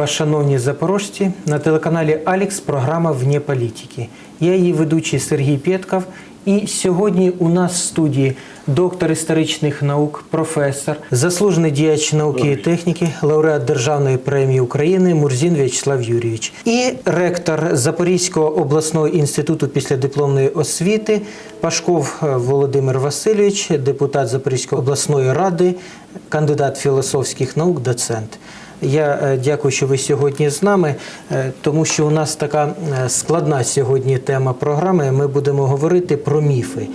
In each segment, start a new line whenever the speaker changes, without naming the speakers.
Вас, шановні запорожці. На телеканалі Алікс програма Вне політики. Я її ведучий Сергій Пєтков. І сьогодні у нас в студії доктор історичних наук, професор, заслужений діяч науки і техніки, лауреат Державної премії України Мурзін В'ячеслав Юрійович і ректор Запорізького обласного інституту післядипломної освіти Пашков Володимир Васильович, депутат Запорізької обласної ради, кандидат філософських наук, доцент. Я е, дякую, що ви сьогодні з нами, е, тому що у нас така е, складна сьогодні тема програми. Ми будемо говорити про міфи.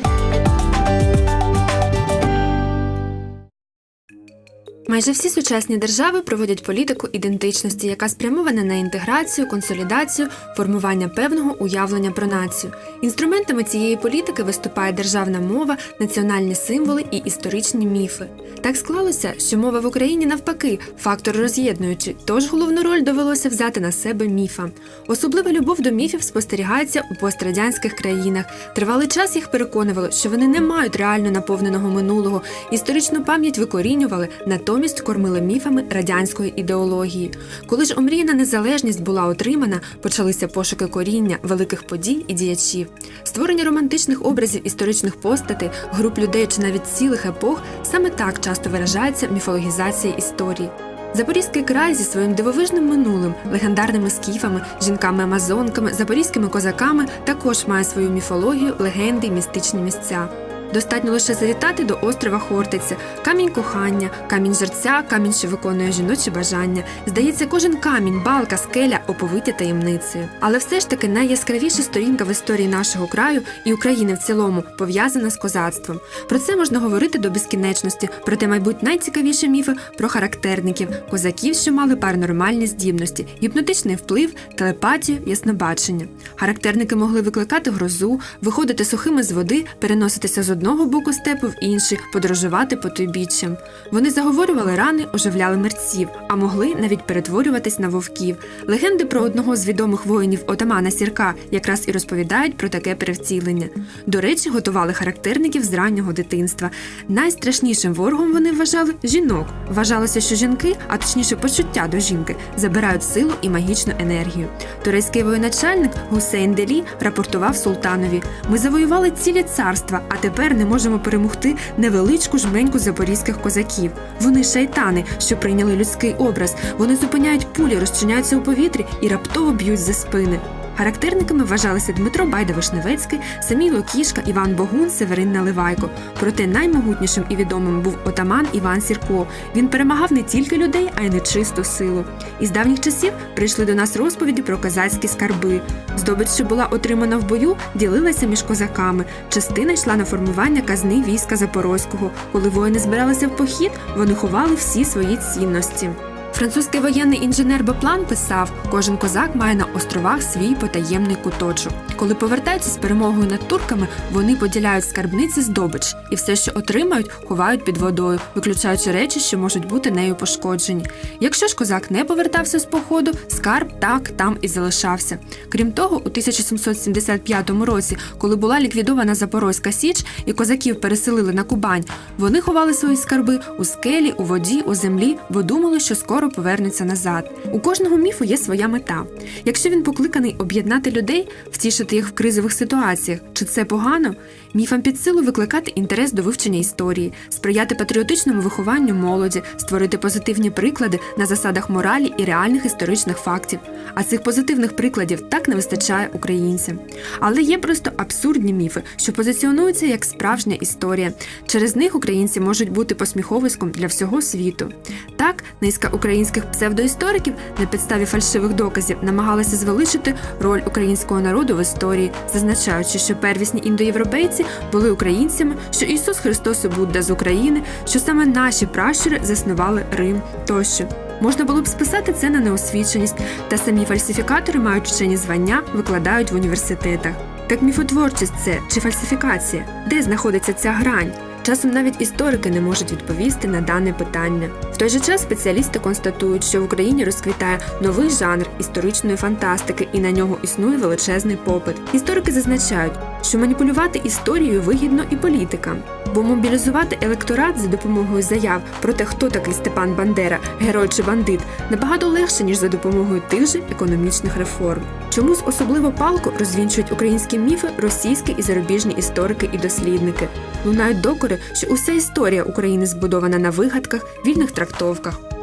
Майже всі сучасні держави проводять політику ідентичності, яка спрямована на інтеграцію, консолідацію, формування певного уявлення про націю. Інструментами цієї політики виступає державна мова, національні символи і історичні міфи. Так склалося, що мова в Україні навпаки фактор роз'єднуючий, тож головну роль довелося взяти на себе міфам. Особлива любов до міфів спостерігається у пострадянських країнах. Тривалий час їх переконувало, що вони не мають реально наповненого минулого, історичну пам'ять викорінювали, натомість кормили міфами радянської ідеології. Коли ж омріяна незалежність була отримана, почалися пошуки коріння великих подій і діячів. Створення романтичних образів історичних постатей, груп людей чи навіть цілих епох саме так часто виражається міфологізація історії. Запорізький край зі своїм дивовижним минулим, легендарними скіфами, жінками-амазонками, запорізькими козаками також має свою міфологію, легенди й містичні місця. Достатньо лише завітати до острова Хортиця, камінь кохання, камінь жерця, камінь, що виконує жіночі бажання. Здається, кожен камінь, балка, скеля оповиті таємницею. Але все ж таки найяскравіша сторінка в історії нашого краю і України в цілому пов'язана з козацтвом. Про це можна говорити до безкінечності, проте, мабуть, найцікавіші міфи про характерників, козаків, що мали паранормальні здібності, гіпнотичний вплив, телепатію, яснобачення. Характерники могли викликати грозу, виходити сухими з води, переноситися з одного боку степу в інший, подорожувати по потойбіччям. Вони заговорювали рани, оживляли мерців, а могли навіть перетворюватись на вовків. Легенди про одного з відомих воїнів отамана Сірка якраз і розповідають про таке перевтілення. До речі, готували характерників з раннього дитинства. Найстрашнішим ворогом вони вважали жінок. Вважалося, що жінки, а точніше почуття до жінки, забирають силу і магічну енергію. Турецький воєначальник Гусейн Делі рапортував султанові: ми завоювали цілі царства, а тепер не можемо перемогти невеличку жменьку запорізьких козаків. Вони шайтани, що прийняли людський образ. Вони зупиняють пулі, розчиняються у повітрі і раптово б'ють за спини. Характерниками вважалися Дмитро Байда Вишневецький, Самій Локішка, Іван Богун, Северин Наливайко. Проте наймогутнішим і відомим був отаман Іван Сірко. Він перемагав не тільки людей, а й нечисту силу. Із давніх часів прийшли до нас розповіді про козацькі скарби. Здобич, що була отримана в бою, ділилася між козаками. Частина йшла на формування казни війська Запорозького. Коли воїни збиралися в похід, вони ховали всі свої цінності. Французький воєнний інженер Боплан писав: кожен козак має на островах свій потаємний куточок. Коли повертаються з перемогою над турками, вони поділяють скарбниці здобич і все, що отримають, ховають під водою, виключаючи речі, що можуть бути нею пошкоджені. Якщо ж козак не повертався з походу, скарб так там і залишався. Крім того, у 1775 році, коли була ліквідована Запорозька Січ і козаків переселили на Кубань, вони ховали свої скарби у скелі, у воді, у землі, бо думали, що скоро повернуться назад. У кожного міфу є своя мета. Якщо він покликаний об'єднати людей, втішити їх в кризових ситуаціях, чи це погано? Міфам під силу викликати інтерес до вивчення історії, сприяти патріотичному вихованню молоді, створити позитивні приклади на засадах моралі і реальних історичних фактів. А цих позитивних прикладів так не вистачає українцям. Але є просто абсурдні міфи, що позиціонуються як справжня історія. Через них українці можуть бути посміховиськом для всього світу. Так, низка українських псевдоісториків на підставі фальшивих доказів намагалася звеличити роль українського народу в історії, зазначаючи, що первісні індоєвропейці були українцями, що Ісус Христос Будда з України, що саме наші пращури заснували Рим тощо. Можна було б списати це на неосвіченість, та самі фальсифікатори мають вчені звання, викладають в університетах. Так міфотворчість це чи фальсифікація? Де знаходиться ця грань? Часом навіть історики не можуть відповісти на дане питання. В той же час спеціалісти констатують, що в Україні розквітає новий жанр історичної фантастики, і на нього існує величезний попит. Історики зазначають, що маніпулювати історією вигідно і політикам. Бо мобілізувати електорат за допомогою заяв про те, хто такий Степан Бандера, герой чи бандит, набагато легше, ніж за допомогою тих же економічних реформ. Чомусь особливо палко розвінчують українські міфи російські і зарубіжні історики і дослідники. Лунають докори, що уся історія України збудована на вигадках, вільних трактовках.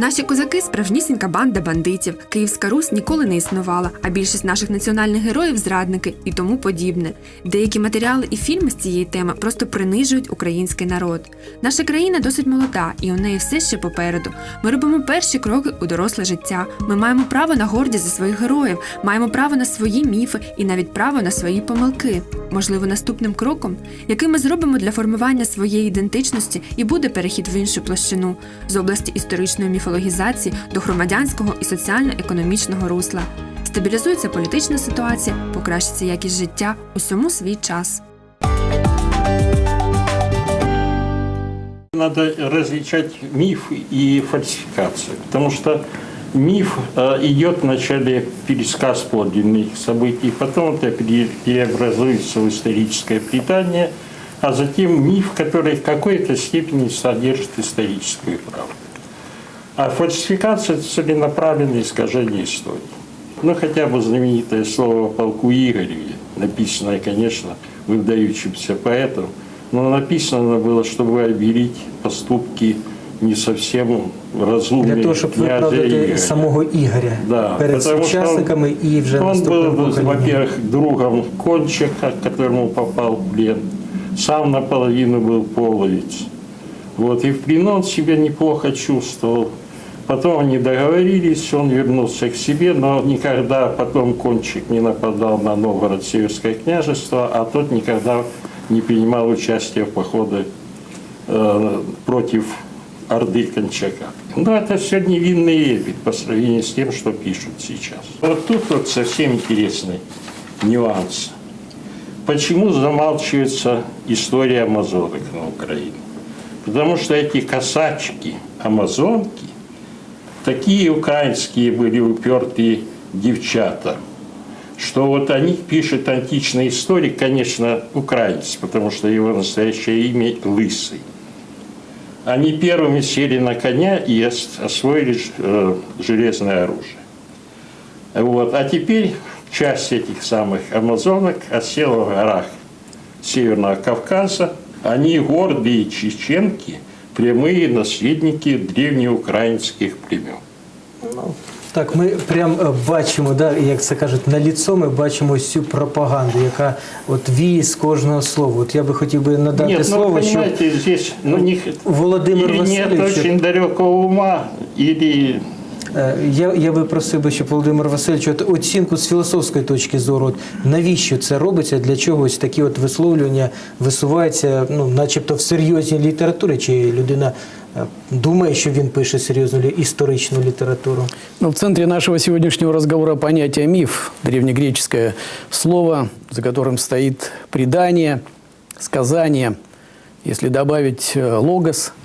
Наші козаки справжнісінька банда бандитів. Київська Русь ніколи не існувала, а більшість наших національних героїв зрадники і тому подібне. Деякі матеріали і фільми з цієї теми просто принижують український народ. Наша країна досить молода, і у неї все ще попереду. Ми робимо перші кроки у доросле життя. Ми маємо право на гордість за своїх героїв, маємо право на свої міфи і навіть право на свої помилки. Можливо, наступним кроком, який ми зробимо для формування своєї ідентичності, і буде перехід в іншу площину з області історичної міфологізації до громадянського і соціально-економічного русла. Стабілізується політична ситуація, покращиться якість життя усьому свій час.
Надо различать миф и фальсификацию, потому что миф э, идет вначале пересказ подлинных событий, потом это пере- преобразуется в историческое предание, а затем миф, который в какой-то степени содержит историческую правду. А фальсификация – это целенаправленное искажение истории. Ну, хотя бы знаменитое слово о полку Игореве, написанное, конечно, выдающимся поэтом, но написано оно было, чтобы обелить поступки не совсем разумные
Для того, щоб
князя
виправдати
Игоря.
самого Ігоря
Да,
перед
потому что
сучасниками і вже
Он
наступним
был,
поколінням.
во-первых, другом Кончика, к которому попал в плен. Сам наполовину был половец. Вот, и в плену он себя неплохо чувствовал. Потом они договорились, он вернулся к себе, но никогда потом Кончик не нападал на Новгород Северское княжество, а тот никогда не принимал участия в походе э, против Орды Кончака. Но это все невинный эпик по сравнению с тем, что пишут сейчас. Вот тут вот совсем интересный нюанс. Почему замалчивается история амазонок на Украине? Потому что эти косачки, амазонки, такие украинские были упертые девчата, что вот о них пишет античный историк, конечно, украинец, потому что его настоящее имя Лысый. Они первыми сели на коня и ос- освоили э, железное оружие. Вот. А теперь часть этих самых амазонок осела в горах Северного Кавказа. Они гордые чеченки, прямые наследники древнеукраинских племен.
Так, ми прям е, бачимо, да, як це кажуть, на ліцо ми бачимо ось цю пропаганду, яка от віє з кожного слова. От я би хотів би надати
Нет, ну
що
здесь ну,
Володимир
Васильович... нет очень далекого ума, или
Я, я би просив би, щоб Володимир Васильович от оцінку з філософської точки зору, от навіщо це робиться, для чого ось такі от висловлювання висуваються, ну, начебто в серйозній літературі, чи людина е, думає, що він пише серйозну лі- історичну літературу.
Ну, в центре нашего сегодняшнего разговора понятие миф, древнегреческое слово, за которым стоит предание, сказание. Если добавить э, логос, э,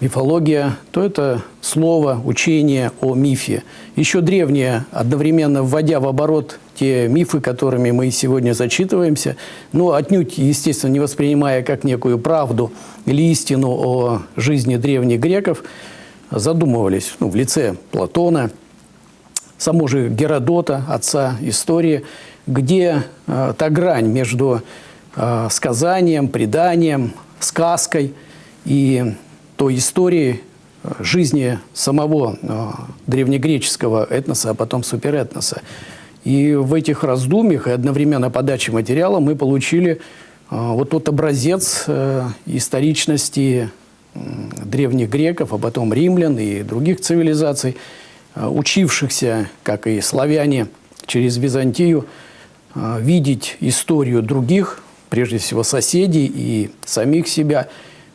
мифология, то это слово, учение о мифе. Еще древнее, одновременно вводя в оборот те мифы, которыми мы сегодня зачитываемся, но отнюдь, естественно, не воспринимая как некую правду или истину о жизни древних греков, задумывались ну, в лице Платона, само же Геродота, отца истории, где э, та грань между э, сказанием, преданием, сказкой и той историей э, жизни самого э, древнегреческого этноса, а потом суперэтноса. И в этих раздумьях и одновременно подаче материала мы получили э, вот тот образец историчности древних греков, а потом римлян и других цивилизаций, учившихся, как и славяне, через Византию, видеть историю других, прежде всего соседей и самих себя.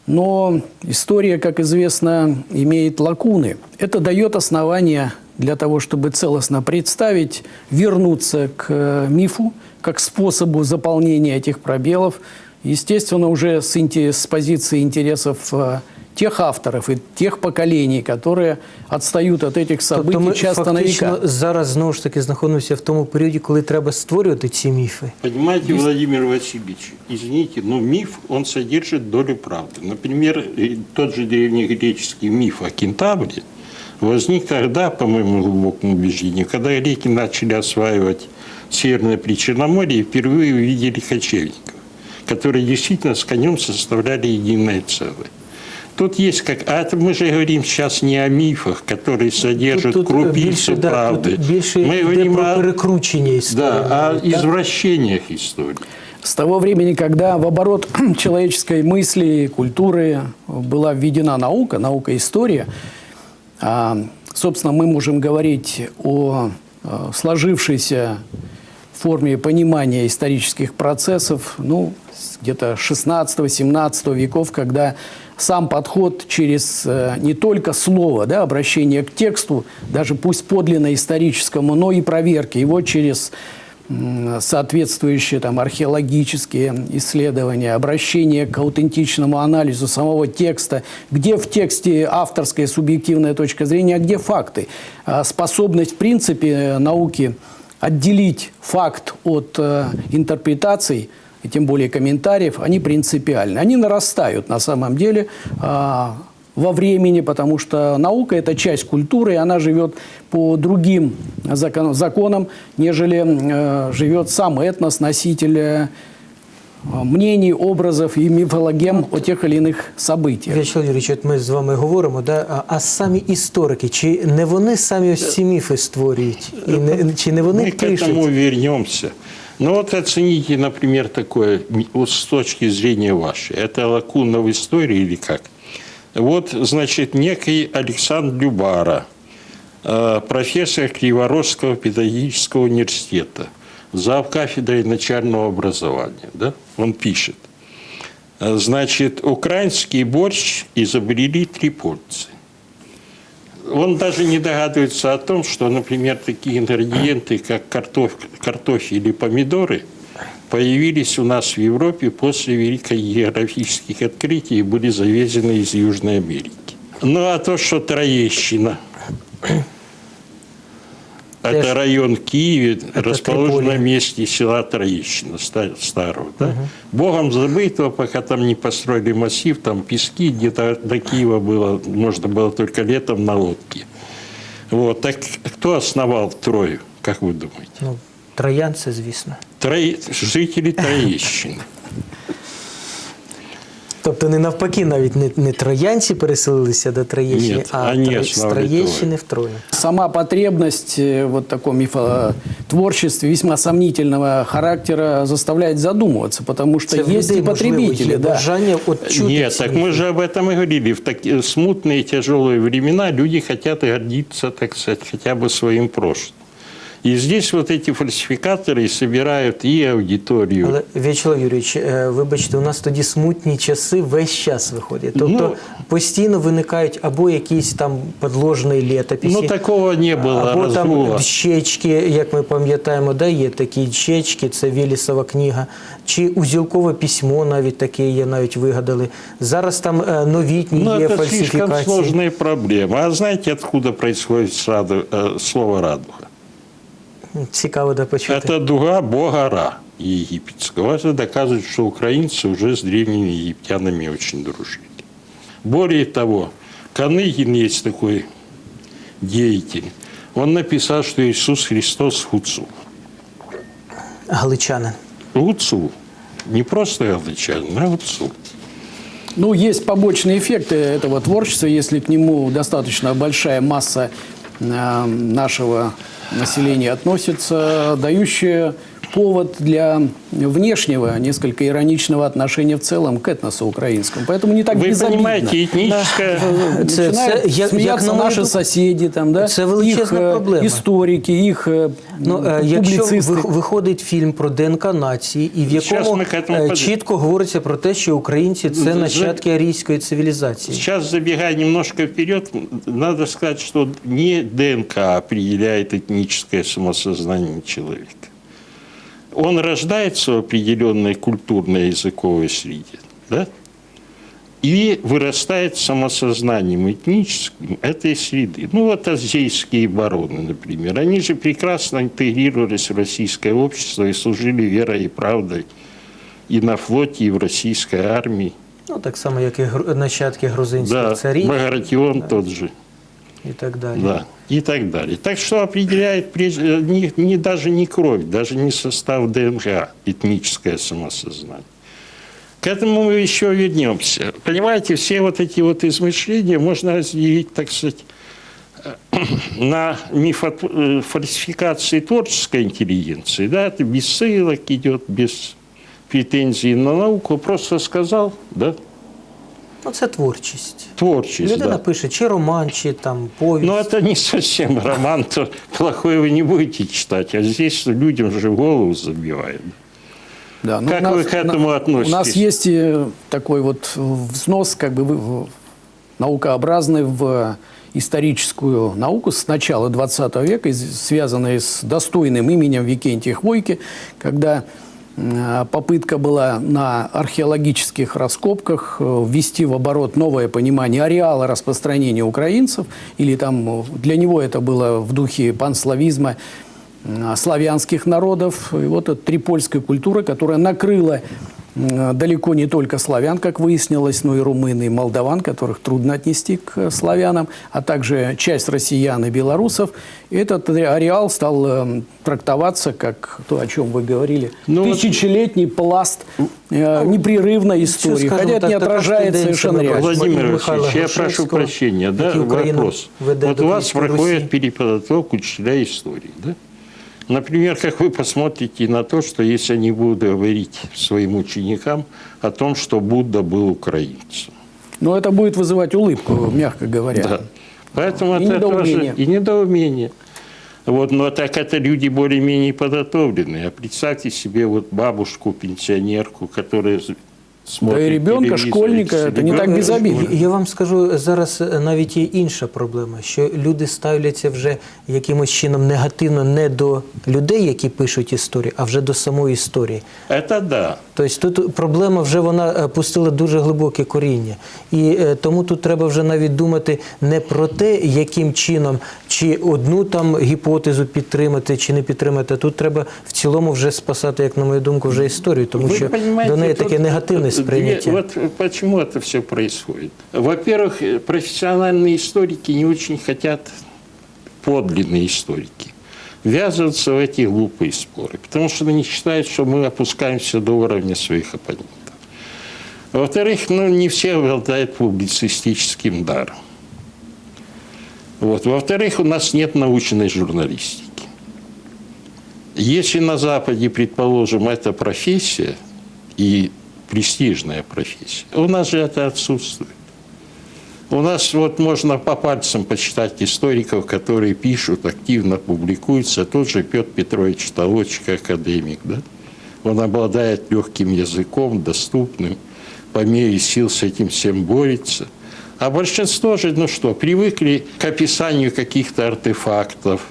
Но история, как известно, имеет лакуны. Это дает основания для того, чтобы целостно представить, вернуться к э, мифу, как способу заполнения этих пробелов, естественно, уже с, с позиции интересов э, тех авторов и тех поколений, которые отстают от этих событий
Тобто ми
часто на
фактично
века.
зараз знову ж таки знаходимося в тому періоді, коли треба створювати ці міфи.
Понимаете, Владимир Васильевич, извините, но миф, он содержит долю правды. Например, э, тот же древнегреческий миф о кентавре возник тогда, по моему глубокому убеждению, когда греки начали осваивать Северное Причерноморье и впервые увидели кочевников, которые действительно с конем составляли единое целое. Тут есть как... А это мы же говорим сейчас не о мифах, которые содержат
Тут, тут
крупицу
більше, да,
правды.
тут більше
мы
йде
говорим
про
о,
перекручення історії.
да, о
так?
извращениях истории.
С того времени, когда в оборот человеческой мысли, культуры была введена наука, наука история, а, собственно, мы можем говорить о э, сложившейся форме понимания исторических процессов, ну, с где-то 16-17 веков, когда сам подход через э, не только слово, да, обращение к тексту, даже пусть подлинно историческому, но и проверки его через соответствующие там, археологические исследования, обращение к аутентичному анализу самого текста, где в тексте авторская субъективная точка зрения, а где факты. А Способность, в принципе, науки отделить факт от э, интерпретаций, и тем более комментариев, они принципиальны. Они нарастают на самом деле а, во времени, потому что наука – это часть культуры, и она живет по другим закон- законам, нежели э, живет сам этнос, носитель э, мнений, образов и мифологем о тех или иных событиях.
В'ячеслав Юрійович, от ми з вами говоримо, да? а, а самі історики, чи не вони самі ось ці міфи створюють? І не, чи не вони
Мы к
пишуть?
этому вернемся. Ну вот оцените, например, такое вот с точки зрения вашей. Это лакуна в истории или как? Вот, значит, некий Александр Любара, э, профессор Криворожского педагогического университета, зав. кафедрой начального образования, да? он пишет. э, Значит, украинский борщ изобрели трипольцы. Он даже не догадывается о том, что, например, такие ингредиенты, как картофель, картофель или помидоры, появились у нас в Европе после великих географических открытий и были завезены из Южной Америки. Ну, а то, что Троещина,
Теж-
это район Киеве, расположен
Триполи.
на месте села Троещина ста- старого. Да? Богом забытого, пока там не построили массив, там пески, где-то до Киева было, можно было только летом на лодке. Вот. Так кто основал Трою, как вы думаете?
Ну, троянці, звісно.
Трои... Жители Троещины.
Тобто не навпаки, навіть не, не троянці переселилися до Троєщини,
Ні,
а
вони
Тро- з
основали
Троєщини в Трою.
Сама потребность э, вот такого мифотворчества весьма сомнительного характера заставляет задумываться, потому что
Це в
есть
людей,
и
можливо,
потребители,
є
да.
бажання от чути
Нет,
ці
так
міфи.
мы же об этом и говорили. В такие смутные, тяжелые времена люди хотят гордиться, так сказать, хотя бы своим прошлым. И здесь вот эти фальсификаторы собирают и аудиторию.
Але В'ячеслав Юрійович, е, вибачте, у нас тоді смутні часи весь час виходять. Тобто
Ну,
постійно виникають або якісь там подложні літописи,
Ну, такого не было
або
разгула.
там дщечки, як ми пам'ятаємо, да, є такі дщечки, це Вілісова книга, чи узілкове письмо навіть таке є, навіть вигадали. Зараз там е, новітні
Ну,
є
это слишком
фальсифікації.
сложная проблема. А знаете, откуда происходит сраду- э, слово «радуга»?
Цікаво да почути.
Это дуга бога Ра египетского. Это доказывает, что украинцы уже с древними египтянами очень дружили. Более того, Каныгин есть такой деятель. Он написал, что Иисус Христос Гуцул.
Галичанин.
Гуцул. Не просто галичанин, а Гуцул.
Ну, есть побочные эффекты этого творчества, если к нему достаточно большая масса нашего населения относится, дающая повод для внешнего, несколько ироничного отношения в целом к этносу украинскому. Поэтому не так
Вы
безобидно.
понимаете, этническая...
Це-
Начинают
це, як- як
смеяться
на мою
наши
думку,
соседи, там, да?
це величезна
их э,
проблема.
историки, их э,
Ну, е, якщо
публицисты.
ви- виходить фільм про ДНК нації, і в
Щас
якому
ми к этому
е,
подойдем.
чітко говориться про те, що українці це
За-
нащадки арійської цивілізації.
Сейчас, забегая немножко вперед, надо сказать, что не ДНК определяет этническое самосознание человека. Он рождается в определенной культурной языковой среде, да? и вырастает самосознанием этническим этой среды. Ну, вот азейские бароны, например. Они же прекрасно интегрировались в российское общество и служили верой и правдой и на флоте, и в российской армии.
Ну, так само, як і гру- нащадки грузинських
Да,
царів
Багратион тот же.
і так далі.
Да, и так далее. Так что определяет прежде- не, не, даже не кровь, даже не состав ДНК, этническое самосознание. К этому мы еще вернемся. Понимаете, все вот эти вот измышления можно разделить, так сказать, на мифо- э, фальсификации творческой интеллигенции. Да, это без ссылок идет, без претензий на науку. Просто сказал, да,
Ну, це творчість.
творчесть.
Людина
да.
пише чи роман, чи там повість.
Но это не совсем роман, то плохой вы не будете читать, а здесь людям же голову забивают.
Да, ну,
Как
у нас-
вы к этому
на-
относитесь?
У нас есть э, такой вот взнос, как бы в- наукообразный в историческую науку с начала 20 века, связанный с достойным именем Викентия Хвойки, когда попытка была на археологических раскопках э, ввести в оборот новое понимание ареала распространения украинцев, или там э, для него это было в духе панславизма, э, славянских народов. И вот эта трипольская культура, которая накрыла э, далеко не только славян, как выяснилось, но и румын, и молдаван, которых трудно отнести к э, славянам, а также часть россиян и белорусов. И этот ареал стал э, трактоваться как то, о чем вы говорили,
Ну, вот-
тысячелетний пласт э, непрерывной истории,
скажем
хотя это
так,
не
така ж
отражает
тенденція
совершенно
ми
реально.
бачимо.
Владимир
Михайла
Васильевич, я прошу
Грушевського,
прощения, да,
який Україну
вопрос.
веде
Вот
до
у вас
Київської
проходит
Русі.
переподготовка учителя истории, да? Например, как вы посмотрите на то, что если они будут говорить своим ученикам о том, что Будда был украинцем.
Но это будет вызывать улыбку, мягко говоря.
Да. Поэтому
И
это
недоумение.
тоже и недоумение. Вот, но так это люди более-менее подготовленные. А представьте себе вот бабушку, пенсионерку, которая смотрит
Да и ребенка,
телевизор,
школьника,
и
это не так
ребенка,
безобидно.
школьника.
Я вам скажу, зараз навіть є інша проблема, що люди ставляться вже якимось чином негативно не до людей, які пишуть історію, а вже до самої історії.
Это да.
Тобто тут проблема вже вона е, пустила дуже глибоке коріння. І е, тому тут треба вже навіть думати не про те, яким чином чи одну там гіпотезу підтримати, чи не підтримати. Тут треба в цілому вже спасати, як на мою думку, вже історію, тому
Вы
що
понимаете,
до неї
тут
таке негативне
две-
сприйняття.
Вот почему это все происходит. Во-первых, профессиональные историки не очень хотят, подлинные историки, ввязываться в эти глупые споры, потому что они считают, что мы опускаемся до уровня своих оппонентов. Во-вторых, ну, не все обладают публицистическим даром. Вот. Во-вторых, у нас нет научной журналистики. Если на Западе, предположим, это профессия и престижная профессия, у нас же это отсутствует. У нас вот можно по пальцам почитать историков, которые пишут, активно публикуются. Тот же Петр Петрович Толочек, академик, да? Он обладает легким языком, доступным, по мере сил с этим всем борется. А большинство же, ну что, привыкли к описанию каких-то артефактов,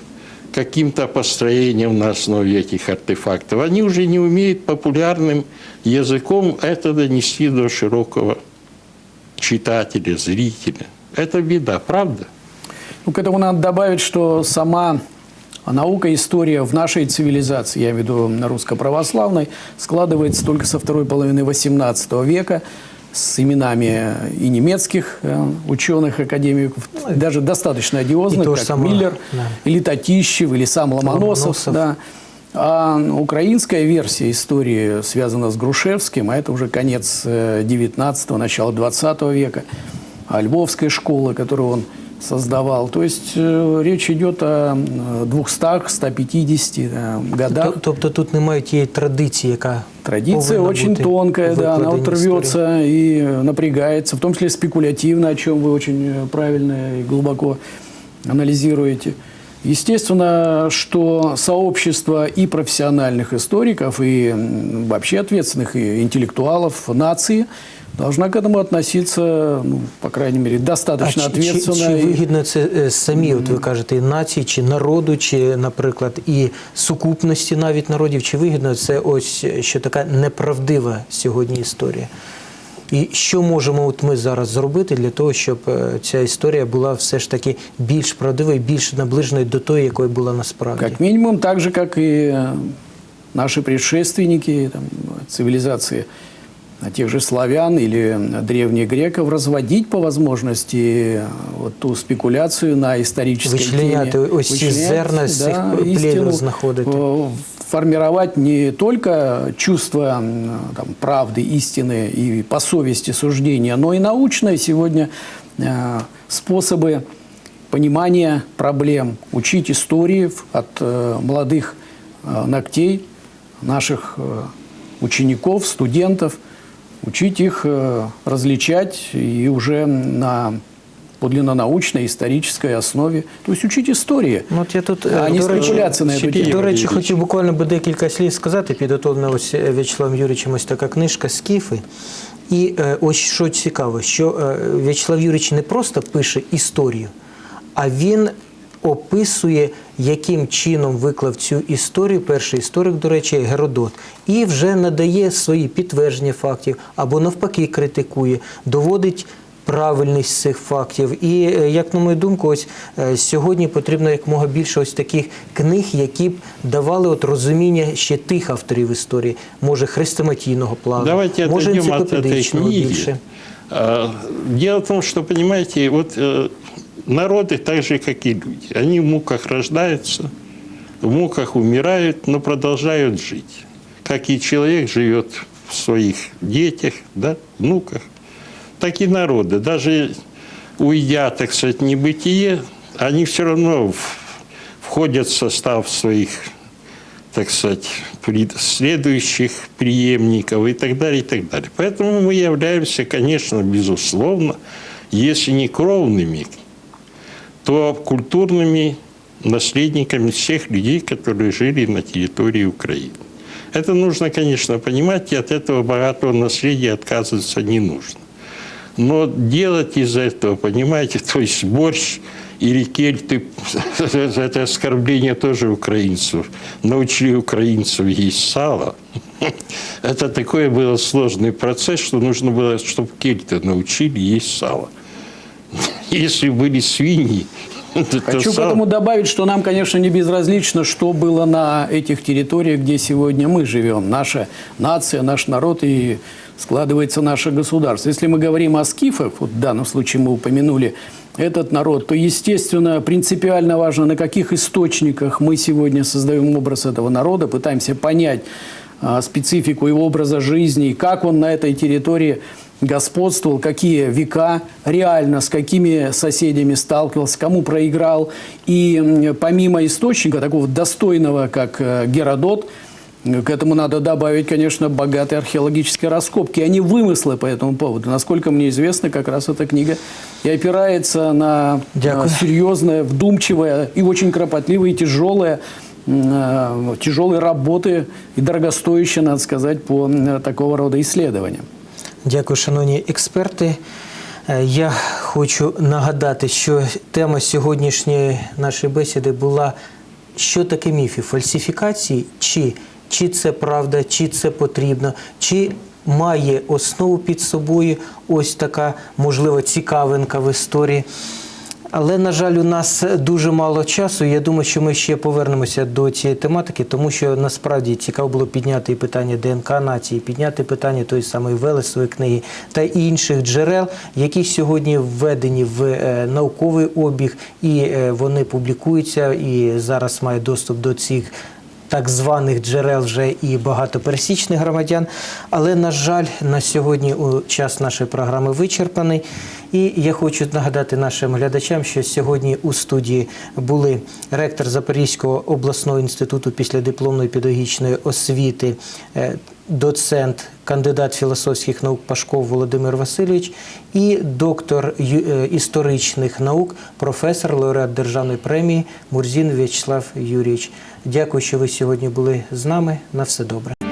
каким-то построениям на основе этих артефактов. Они уже не умеют популярным языком это донести до широкого читателя, зрителя. Это беда, правда?
Ну, к этому надо добавить, что сама наука, история в нашей цивилизации, я имею в виду на русско-православной, складывается только со второй половины XVIII века с именами и немецких э, ученых, академиков, даже достаточно одиозных, как
самое,
Миллер,
да.
или Татищев, или сам Ломоносов.
Ломоносов.
Да. А украинская версия истории связана с Грушевским, а это уже конец 19-го, начало 20 века. А Львовская школа, которую он создавал. То есть э, речь идет о э, 200-150 э, годах.
Т- Тобто тут немає тієї традиції, яка
Традиция
повинна
очень
бути
тонкая,
в
да, она вот
викладенні
рвется
історії.
и э, напрягается, в том числе спекулятивно, о чем вы очень э, правильно и глубоко анализируете. Естественно, что сообщество и профессиональных историков, и м, вообще ответственных и интеллектуалов нации должна к этому относиться, ну, по крайней мере,
А
достаточно
чи, чи, чи вигідно це е, самі, от ви кажете, і нації, чи народу, чи, наприклад, і сукупності навіть народів, чи вигідно це ось е, що така неправдива сьогодні історія? І що можемо от ми зараз зробити для того, щоб е, ця історія була все ж таки більш правдивою, більш наближеною до тої, якою була насправді?
Как минимум, так же, как и э, наши предшественники там, цивилизации а, тех же славян или древних греков, разводить по возможности э, вот ту спекуляцию на исторической
Вычленять
теме. Вычленять,
плевел
истину,
знаходити.
э, формировать не только чувство там, правды, истины и по совести суждения, но и научные сегодня э, способы понимания проблем, учить истории от молодых ногтей наших учеников, студентов, учить их э, различать и уже на подлинно научной, исторической основе. То есть учить истории,
Ну, от я тут, е,
а не
до речі,
спекуляции на эту
Сергей
тему.
До речі,
Юрійович.
хочу буквально би декілька слів сказати. Підготовлена ось е, В'ячеславом Юрійовичем ось така книжка Скіфи. І е, ось що цікаво, що е, В'ячеслав Юрійович не просто пише історію, а він описує, яким чином виклав цю історію, перший історик, до речі, Геродот, і вже надає свої підтвердження фактів або навпаки критикує, доводить правильність цих фактів. І е, як на мою думку, ось е, сьогодні потрібно якомога більше ось таких книг, які б давали от розуміння ще тих авторів історії, може хрестоматійного плану,
Давайте
може енциклопедичного більше.
А, Дело в том, что, понимаете, вот э, народы так же, как и люди. Они в муках рождаются, в муках умирают, но продолжают жить. Как и человек живет в своих детях, да, внуках, так и народы. Даже уйдя, так сказать, в небытие, они все равно входят в состав своих так сказать, следующих преемников и так далее, и так далее. Поэтому мы являемся, конечно, безусловно, если не кровными, то культурными наследниками всех людей, которые жили на территории Украины. Это нужно, конечно, понимать, и от этого богатого наследия отказываться не нужно. Но делать из этого, понимаете, то есть борщ или кельты, это оскорбление тоже украинцев. Научили украинцев есть сало. Это такой был сложный процесс, что нужно было, чтобы кельты научили есть сало. Если были свиньи,
Хочу к этому добавить, что нам, конечно, не безразлично, что было на этих территориях, где сегодня мы живем. Наша нация, наш народ и складывается наше государство. Если мы говорим о скифах, вот в данном случае мы упомянули этот народ, то, естественно, принципиально важно, на каких источниках мы сегодня создаем образ этого народа, пытаемся понять а, специфику его образа жизни, и как он на этой территории господствовал, какие века реально, с какими соседями сталкивался, кому проиграл. И помимо источника, такого достойного, как э, Геродот, к этому надо добавить, конечно, богатые археологические раскопки, а не вымыслы по этому поводу. Насколько мне известно, как раз эта книга и опирается на
Дякую.
э, серьезное, вдумчивое и очень кропотливое и тяжелое э, тяжелые работы и дорогостоящие, надо сказать, по такого рода исследованиям.
Дякую, шановні експерти. Е, Я хочу нагадати, що тема сьогоднішньої нашої бесіди була що таке міфи, фальсифікації, чи, чи це правда, чи це потрібно, чи має основу під собою ось така можливо цікавинка в історії. Але, на жаль, у нас дуже мало часу. Я думаю, що ми ще повернемося до цієї тематики, тому що насправді цікаво було підняти і питання ДНК нації, підняти питання тої самої Велесової книги та інших джерел, які сьогодні введені в е, науковий обіг, і е, вони публікуються, і зараз має доступ до цих так званих джерел вже і багато пересічних громадян. Але, на жаль, на сьогодні у час нашої програми вичерпаний. І я хочу нагадати нашим глядачам, що сьогодні у студії були ректор Запорізького обласного інституту післядипломної педагогічної освіти, е, доцент, кандидат філософських наук Пашков Володимир Васильович і доктор е, історичних наук, професор, лауреат державної премії Мурзін В'ячеслав Юрійович. Дякую, що ви сьогодні були з нами. На все добре.